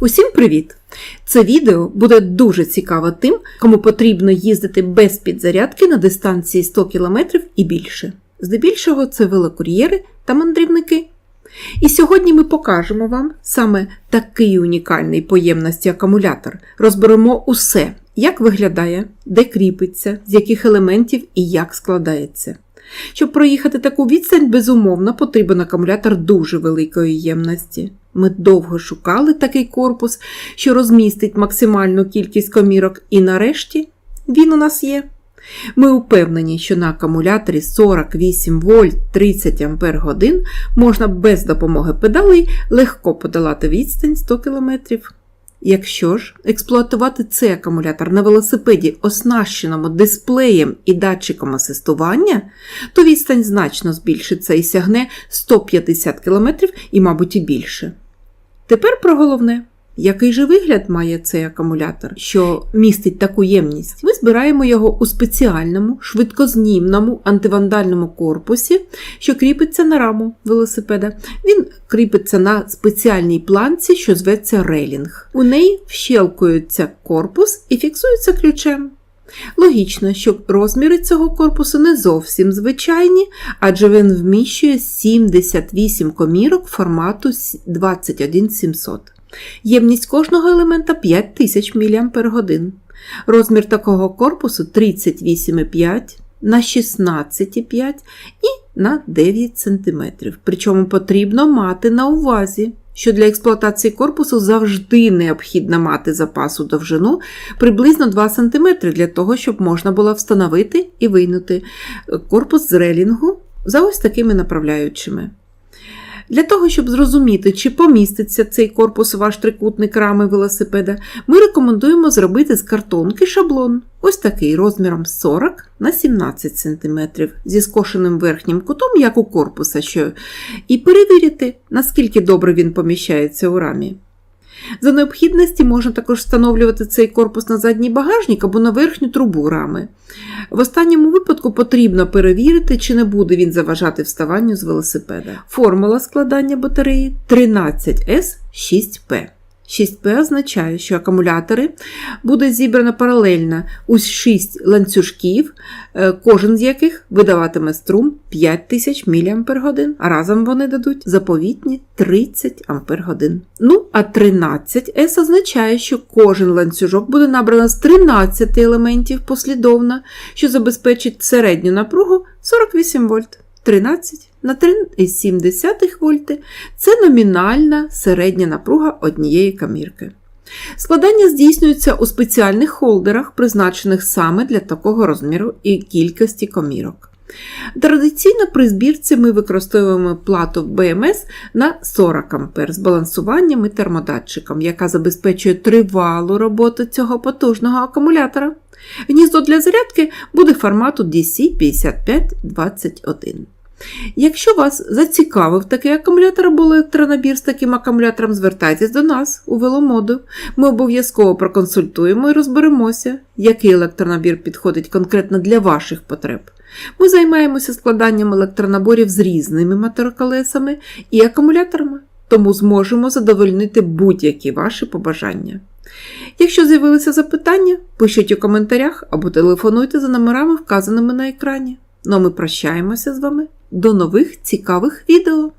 Усім привіт! Це відео буде дуже цікаво тим, кому потрібно їздити без підзарядки на дистанції 100 км і більше. Здебільшого це велокур'єри та мандрівники. І сьогодні ми покажемо вам саме такий унікальний по ємності акумулятор. Розберемо усе, як виглядає, де кріпиться, з яких елементів і як складається. Щоб проїхати таку відстань, безумовно, потрібен акумулятор дуже великої ємності. Ми довго шукали такий корпус, що розмістить максимальну кількість комірок, і нарешті він у нас є. Ми упевнені, що на акумуляторі 48 вольт 30 ампер годин можна без допомоги педалей легко подолати відстань 100 км. Якщо ж експлуатувати цей акумулятор на велосипеді, оснащеному дисплеєм і датчиком асистування, то відстань значно збільшиться і сягне 150 км і, мабуть, і більше. Тепер про головне. Який же вигляд має цей акумулятор, що містить таку ємність? Ми збираємо його у спеціальному, швидкознімному антивандальному корпусі, що кріпиться на раму велосипеда. Він кріпиться на спеціальній планці, що зветься рейлінг. У неї вщелкується корпус і фіксується ключем. Логічно, що розміри цього корпусу не зовсім звичайні, адже він вміщує 78 комірок формату 21700. Ємність кожного елемента 5000 мАч. Розмір такого корпусу 38,5 на 16,5 і на 9 см. Причому потрібно мати на увазі, що для експлуатації корпусу завжди необхідно мати запасу довжину приблизно 2 см для того, щоб можна було встановити і вийнути корпус з релінгу за ось такими направляючими. Для того, щоб зрозуміти, чи поміститься цей корпус ваш трикутник рами велосипеда, ми рекомендуємо зробити з картонки шаблон, ось такий розміром 40 на 17 см зі скошеним верхнім кутом, як у корпуса, що, і перевірити, наскільки добре він поміщається у рамі. За необхідності можна також встановлювати цей корпус на задній багажник або на верхню трубу рами. В останньому випадку потрібно перевірити, чи не буде він заважати вставанню з велосипеда. Формула складання батареї 13С6П. 6П означає, що акумулятори буде зібрано паралельно у 6 ланцюжків, кожен з яких видаватиме струм 5000 мАч, а разом вони дадуть заповітні 30 Ах. Ну, а 13С означає, що кожен ланцюжок буде набрано з 13 елементів послідовно, що забезпечить середню напругу 48 вольт. 13 на 3,7 вольти це номінальна середня напруга однієї камірки. Складання здійснюється у спеціальних холдерах, призначених саме для такого розміру і кількості комірок. Традиційно при збірці ми використовуємо плату BMS на 40 А з балансуванням і термодатчиком, яка забезпечує тривалу роботу цього потужного акумулятора. Гніздо для зарядки буде формату DC5521. Якщо вас зацікавив такий акумулятор або електронабір з таким акумулятором, звертайтесь до нас у веломоду. Ми обов'язково проконсультуємо і розберемося, який електронабір підходить конкретно для ваших потреб. Ми займаємося складанням електронаборів з різними мотороколесами і акумуляторами, тому зможемо задовольнити будь-які ваші побажання. Якщо з'явилися запитання, пишіть у коментарях або телефонуйте за номерами, вказаними на екрані. Ну а ми прощаємося з вами. До нових цікавих відео!